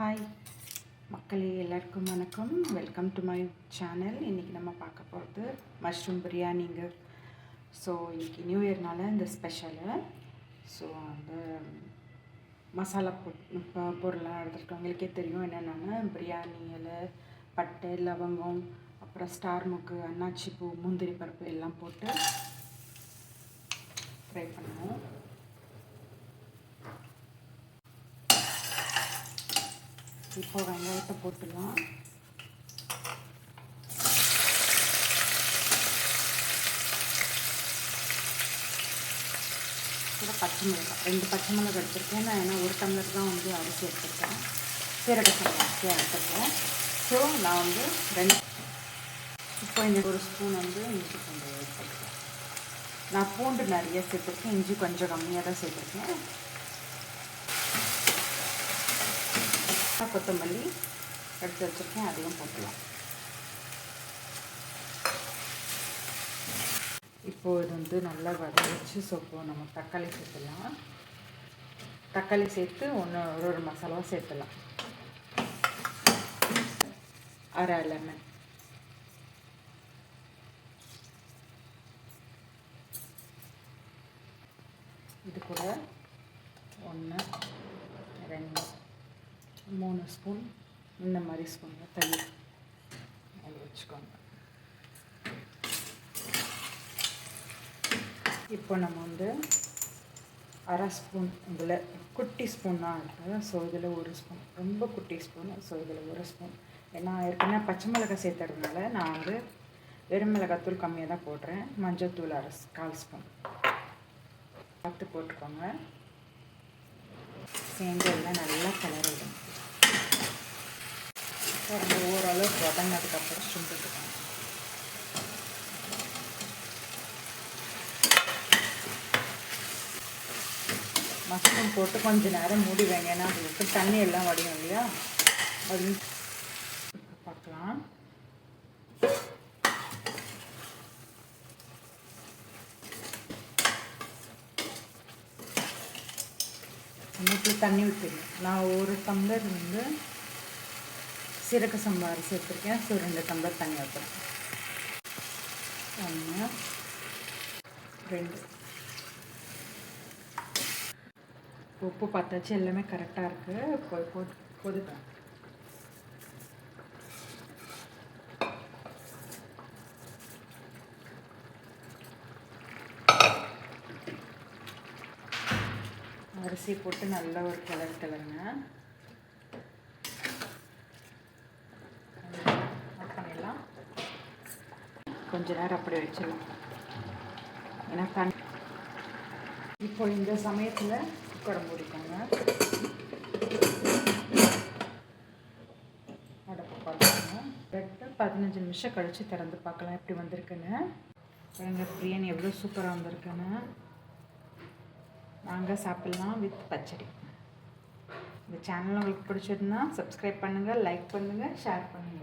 Hi மக்களே எல்லாருக்கும் வணக்கம். வெல்கம் டு மை சேனல் இன்றைக்கி நம்ம பார்க்க போகிறது மஷ்ரூம் பிரியாணிங்க. ஸோ இன்றைக்கி நியூ இயர்னால இந்த ஸ்பெஷலு ஸோ அந்த மசாலா பொ பொருளாக பொருள்லாம் எடுத்துருக்கவங்களுக்கே தெரியும் என்னென்னா பிரியாணி இலை பட்டை லவங்கம் அப்புறம் ஸ்டார் முக்கு அன்னாச்சி பூ முந்திரி பருப்பு எல்லாம் போட்டு ஃப்ரை பண்ணுவோம். இப்போ வெங்காயத்தை போட்டுடலாம். கூட பச்சை மிளகாய் ரெண்டு பச்சை மிளகாய் எடுத்திருக்கேன். நான் ஏன்னா ஒரு டம்ளர் தான் வந்து அரிசி எடுத்திருக்கேன். சீரக சம்பா அரிசி எடுத்திருக்கேன். ஸோ நான் வந்து ரெண்டு இப்போ இந்த ஒரு ஸ்பூன் வந்து இஞ்சி பூண்டு எடுத்துருக்கேன் நான் பூண்டு நிறைய சேர்த்துருக்கேன். இஞ்சி கொஞ்சம் கம்மியாக தான் சேர்த்துருக்கேன். கொத்தமல்லி எடுத்து வச்சுருக்கேன் அதையும் போட்டுக்கலாம். இப்போ இது வந்து நல்லா வதச்சு ஸோ நம்ம தக்காளி சேர்த்துலாம் தக்காளி சேர்த்து ஒன்று ஒரு ஒரு மசாலாவும் சேர்த்துலாம் அரை லெமன். இது கூட ஒன்று மூணு ஸ்பூன் இந்த மாதிரி ஸ்பூனில் தண்ணி அது வச்சுக்கோங்க. இப்போ நம்ம வந்து அரை ஸ்பூன் இதில் குட்டி ஸ்பூன் தான் இருக்குது ஸோ இதில் ஒரு ஸ்பூன் ரொம்ப குட்டி ஸ்பூன். ஸோ இதில் ஒரு ஸ்பூன். ஏன்னா ஏற்கனவே பச்சை மிளகாய் சேர்த்துறதுனால நான் வந்து வெறும் மிளகாத்தூள் கம்மியாக தான் போடுறேன். மஞ்சத்தூள் அரை கால் ஸ்பூன். பார்த்து போட்டுக்கோங்க. சேர்ந்து எல்லாம் நல்லா கலர் விடும் பாருங்க ஓரளவுக்கு வதங்கினதுக்கப்புறம் சுண்டுட்டுக்கோங்க மஷ்ரூம் போட்டு கொஞ்ச நேரம் மூடி வைங்க. ஏன்னா அது விட்டு தண்ணி எல்லாம் வடியும் இல்லையா? அது பார்க்கலாம். இன்னைக்கு தண்ணி ஊற்றிடுங்க நான் ஒரு டம்ளர் வந்து சீரக சம்பா அரிசி எடுத்திருக்கேன் ஸோ ரெண்டு டம்ளர் தண்ணி ஊற்றுறேன் ஒன்று ரெண்டு. உப்பு பார்த்தாச்சு எல்லாமே கரெக்டாக இருக்குது கொ கொ- கொதிப்பேன் அரிசி போட்டு நல்ல ஒரு கிளறு கிளறுங்க கொஞ்ச நேரம் அப்படி வச்சிடலாம் ஏன்னா தண்ணி இப்போ இந்த சமயத்தில் குக்கரை மூடிக்கோங்க. அடப்பு பார்க்கணும் கரெக்டாக பதினஞ்சு நிமிஷம் கழித்து திறந்து பார்க்கலாம் எப்படி வந்திருக்குன்னு. பாருங்க பிரியாணி எவ்வளோ சூப்பராக வந்திருக்குன்னு. நாங்கள் சாப்பிட்லாம் வித் பச்சடி. இந்த சேனல் உங்களுக்கு பிடிச்சிருந்தா சப்ஸ்கிரைப் பண்ணுங்கள் லைக் பண்ணுங்கள் ஷேர் பண்ணுங்கள்